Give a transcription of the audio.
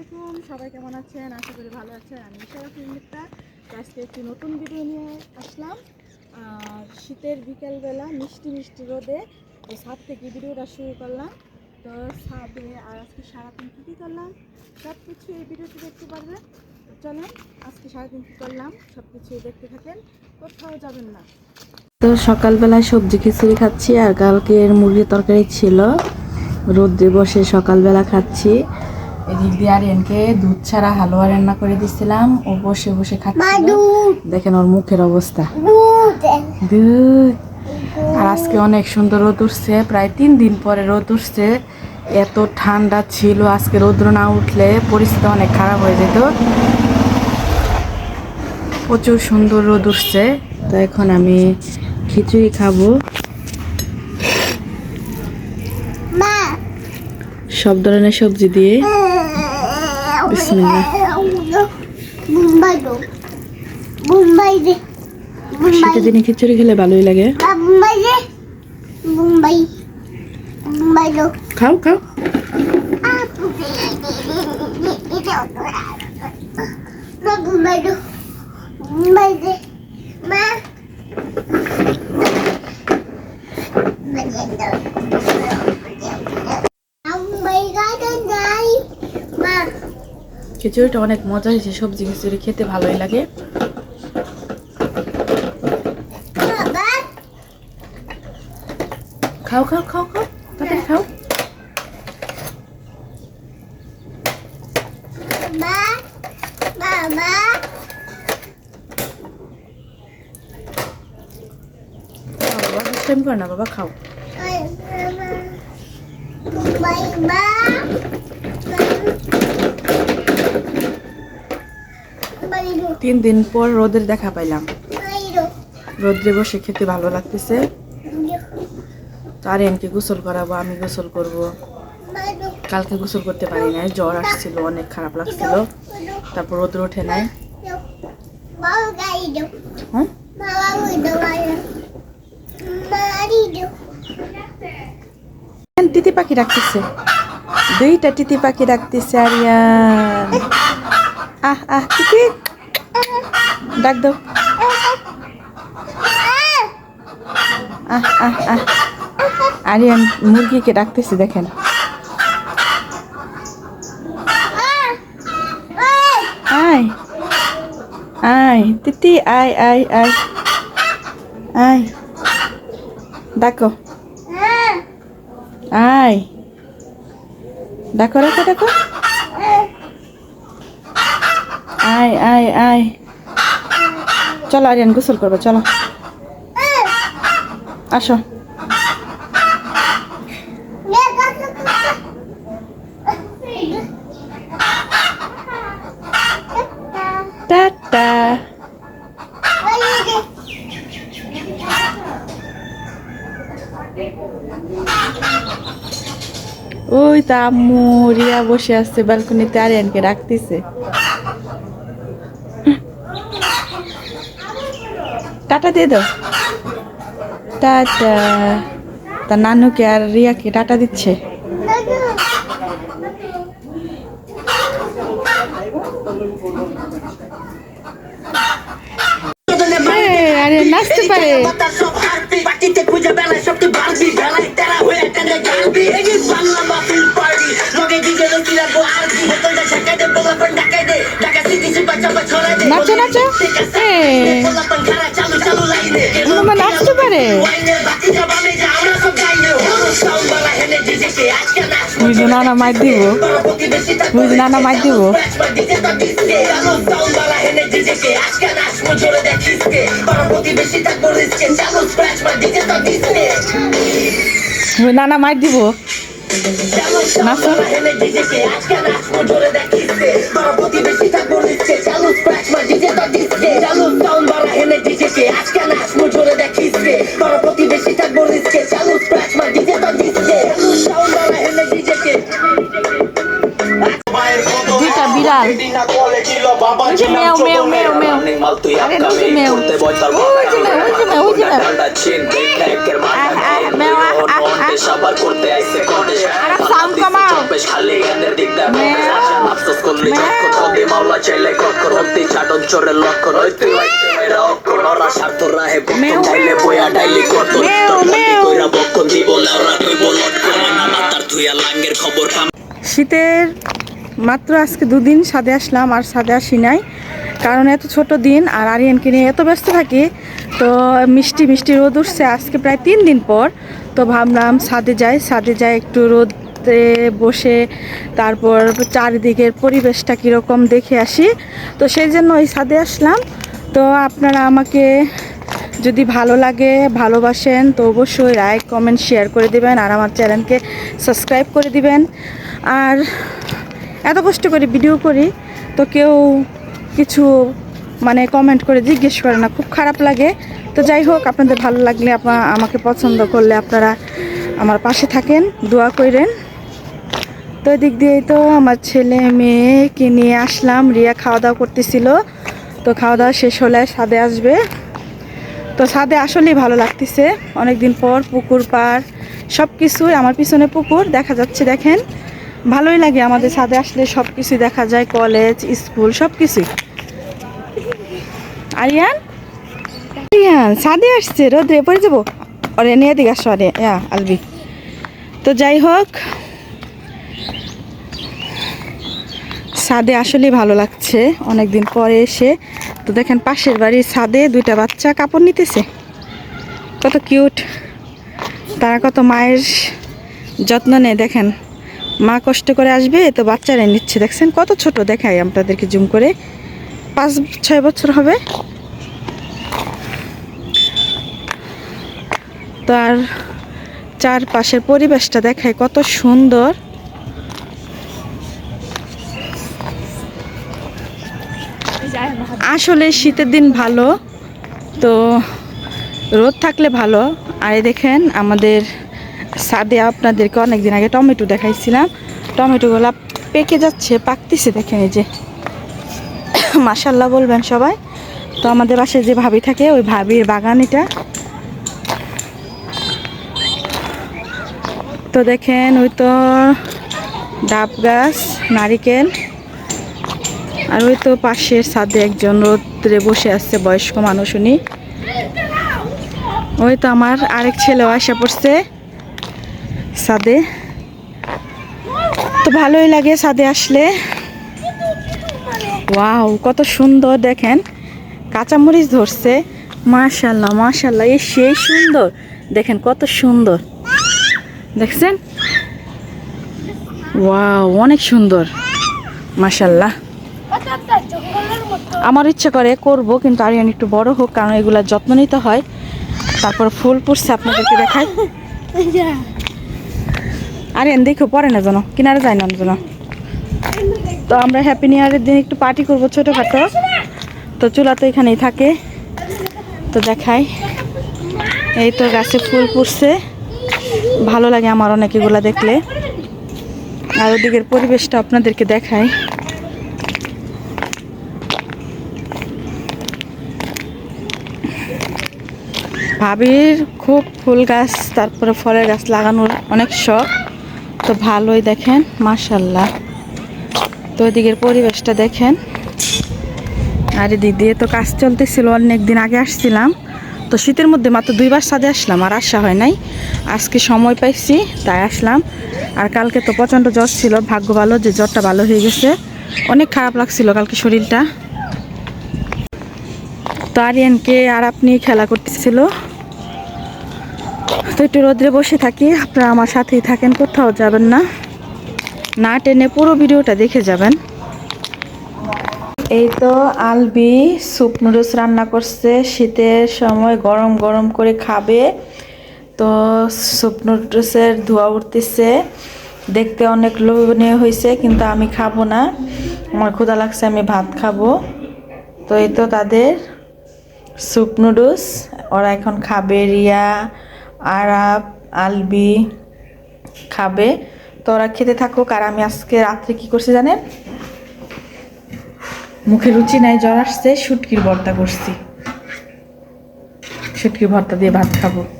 আলাইকুম, সবাই কেমন আছেন? আশা করি ভালো আছেন। আমি ইশারত মিত্রা আজকে একটি নতুন ভিডিও নিয়ে আসলাম। আর শীতের বিকেলবেলা মিষ্টি মিষ্টি রোদে এই ছাদ থেকে ভিডিওটা শুরু করলাম। তো ছাদে আর আজকে সারাদিন কী কী করলাম? সব কিছু এই ভিডিওতে দেখতে পারবেন। চলেন, আজকে সারাদিন কী করলাম? সব কিছু দেখতে থাকেন। কোথাও যাবেন না। তো সকালবেলায় সবজি খিচুড়ি খাচ্ছি আর কালকের মুরগির তরকারি ছিল। রোদ্রে বসে সকালবেলা খাচ্ছি। এদিক দিয়ে আরিয়ানকে দুধ ছাড়া হালুয়া রান্না করে দিছিলাম। ও বসে বসে খাচ্ছিল। দেখেন ওর মুখের অবস্থা। দুধ। আর আজকে অনেক সুন্দর রোদ উঠছে। প্রায় তিন দিন পরে রোদ উঠছে। এত ঠান্ডা ছিল আজকে রৌদ্র না উঠলে পরিস্থিতি অনেক খারাপ হয়ে যেত। প্রচুর সুন্দর রোদ উঠছে। তো এখন আমি খিচুড়ি খাব। সব ধরনের সবজি দিয়ে। বিসমিল্লাহ মুম্বাই দো মুম্বাই দে শীতের দিনে খিচুড়ি খেলে ভালোই লাগে মুম্বাই দে মুম্বাই মুম্বাই দো খাও খাও খিচুড়িটা অনেক মজা হয়েছে সবজি খিচুড়ি খেতে ভালোই লাগে। খাও খাও খাও খাও তাড়াতাড়ি খাও। বাবা বাবা। খাও বাবা না বাবা খাও। তিন দিন পর রোদের দেখা পাইলাম। রোদ্রে বসে খেতে ভালো লাগতেছে। তো আরিয়ানকে গোসল করাবো, আমি গোসল করব। কালকে গোসল করতে পারি নাই, জ্বর আসছিল, অনেক খারাপ লাগছিল। তারপর রোদ্র ওঠে নাই। গাইরো হ্যাঁ পাখি ডাকতেছে। দুইটা তিতি পাখি ডাকতেছে আরিয়ান। আহ আহ, তিতি। ডাক দাও। আহ আহ আহ। আরিয়ান মুরগিকে ডাকতেছে, দেখেন। আয় আয়, তিতি, আয় আয় আয়। আয়, ডাকো। আয়। ডাকো ডাকো ডাকো। আয় আয় আয়। চলো আরিয়ান গোসল করব, চলো। আসো। ওই তা আম্মু, রিয়া বসে আছে ব্যালকনিতে আরিয়ানকে রাখতেছে টাটা দিয়ে দাও। টাটা। তা নানুকে আর রিয়াকে টাটা দিচ্ছে। এই, আরে নাচতে পারে। পার্টিতে নানা মার দিব প্রতিবেশী নানা মার দিব ডিজে তো ডিসকে আলো সাউন্ড বালা হেনে ডিজেকে আজকে নাচ জোরে দেখিসকে যে মেও ওই যে মেও। ওই যে মেও ওই যে মেও ওই যে মেও। আহ, আহ, মেও, আহ, আহ, আহ। সবার করতে আইছে কোনে আরে sound খবর কাম শীতের মাত্র আজকে দুদিন সাদে আসলাম, আর সাদে আসি নাই। কারণ এত ছোট দিন, আর আরিয়ানকে নিয়ে এত ব্যস্ত থাকি, তো মিষ্টি মিষ্টি রোদ উঠছে আজকে প্রায় তিন দিন পর। তো ভাবলাম সাদে যাই সাদে যাই একটু রোদে বসে, তারপর চারিদিকের পরিবেশটা কীরকম দেখে আসি। তো সেই জন্য ওই সাদে আসলাম। তো আপনারা আমাকে যদি ভালো লাগে, ভালোবাসেন, তো অবশ্যই লাইক কমেন্ট শেয়ার করে দিবেন, আর আমার চ্যানেলকে সাবস্ক্রাইব করে দিবেন। আর এত কষ্ট করে ভিডিও করি, তো কেউ কিছু মানে কমেন্ট করে জিজ্ঞেস করে না, খুব খারাপ লাগে। তো যাই হোক, আপনাদের ভালো লাগলে আপনা, আমাকে পছন্দ করলে আপনারা আমার পাশে থাকেন, দোয়া করেন। তো এদিক দিয়েই তো আমার ছেলে মেয়েকে নিয়ে আসলাম, রিয়া খাওয়া দাওয়া করতেছিল। তো খাওয়া দাওয়া শেষ হলে ছাদে আসবে। তো ছাদে আসলেই ভালো লাগতেছে। অনেকদিন পর পুকুর পাড় সব কিছুই আমার পিছনে পুকুর, দেখা যাচ্ছে দেখেন। ভালোই লাগে আমাদের ছাদে আসলে সব কিছু দেখা যায় কলেজ স্কুল সব কিছুই আরিয়ান? আরিয়ান, ছাদে আসছে, রোদ্রে পড়ে যাব। অরে নিয়ে দিকে আসো, আরে আলবি। তো যাই হোক, ছাদে আসলেই ভালো লাগছে, অনেকদিন পরে এসে। তো দেখেন পাশের বাড়ির ছাদে দুইটা বাচ্চা কাপড় নিতেছে। কত কিউট তারা কত মায়ের যত্ন নেয়, দেখেন। মা কষ্ট করে আসবে, তো বাচ্চারা নিচ্ছে। দেখছেন কত ছোট, দেখাই আপনাদেরকে জুম করে। পাঁচ, ছয় বছর হবে। তো আর চারপাশের পরিবেশটা দেখায় কত সুন্দর। আসলে শীতের দিন ভালো, তো রোদ থাকলে ভালো। আর দেখেন আমাদের সাদে আপনাদেরকে অনেক দিন আগে টমেটো দেখাইছিলাম। টমেটোগুলো পেকে যাচ্ছে, পাকতেছে দেখেন এই যে। মাসাল্লাহ বলবেন সবাই। তো আমাদের বাসায় যে ভাবি থাকে, ওই ভাবির বাগান এটা। তো দেখেন, ওই তো ডাব গাছ, নারিকেল। আর ওই তো পাশের ছাদে একজন রোদ্রে বসে আছে, বয়স্ক মানুষ উনি। ওই তো আমার আরেক ছেলেও আসা পড়ছে। ছাদে তো ভালোই লাগে সাদে আসলে। ওয়াও, কত সুন্দর দেখেন। কাঁচামরিচ ধরছে। মাশাল্লাহ মাশাল্লাহ এই সেই সুন্দর। দেখেন কত সুন্দর। দেখছেন? ওয়াও, অনেক সুন্দর। মাশাল্লাহ। আমার ইচ্ছা করে করব, কিন্তু আরিয়ান একটু বড় হোক, কারণ এগুলা যত্ন নিতে হয়। তারপর ফুল ফুটছে, আপনাদেরকে দেখাই আরিয়ান দেখো, পরে না যেন কিনারে যায় না যেন তো আমরা হ্যাপি নিউ ইয়ারের দিন একটু পার্টি করব ছোটোখাটো। তো চুলা তো এখানেই থাকে। তো দেখাই। এই তো গাছে ফুল ফুটছে। ভালো লাগে আমার অনেক এগুলা দেখলে। আর ওদিকের পরিবেশটা আপনাদেরকে দেখাই। ভাবির খুব ফুল গাছ, তারপরে ফলের গাছ লাগানোর অনেক শখ। তো ভালোই দেখেন মাশাল্লাহ তো ওইদিকের পরিবেশটা দেখেন। আর দিয়ে তো কাজ চলতেছিল, অনেক দিন আগে আসছিলাম। তো শীতের মধ্যে মাত্র দুইবার সাথে আসলাম, আর আসা হয় নাই। আজকে সময় পাইছি, তাই আসলাম। আর কালকে তো প্রচণ্ড জ্বর ছিল, ভাগ্য ভালো যে জ্বরটা ভালো হয়ে গেছে। অনেক খারাপ লাগছিল কালকে শরীরটা। তো আরিয়ানকে আর আপনি খেলা করতেছিল। তো একটু রোদ্রে বসে থাকি, আপনারা আমার সাথেই থাকেন, কোথাও যাবেন না। না টেনে পুরো ভিডিওটা দেখে যাবেন। এই তো আলবি স্যুপ নুডলস রান্না করছে, শীতের সময় গরম গরম করে খাবে। তো স্যুপ নুডলসের ধোয়া উঠতেছে। দেখতে অনেক লোভনীয় হয়েছে, কিন্তু আমি খাব না। আমার ক্ষুধা লাগছে, আমি ভাত খাব। তো এই তো তাদের স্যুপ নুডলস, ওরা এখন খাবে রিয়া আরাব, আলবি খাবে। তো ওরা খেতে থাকুক আর আমি আজকে রাত্রে কি করছি জানেন? মুখে রুচি নাই, জ্বর আসছে, শুটকির ভর্তা করছি। শুটকির ভর্তা দিয়ে ভাত খাব।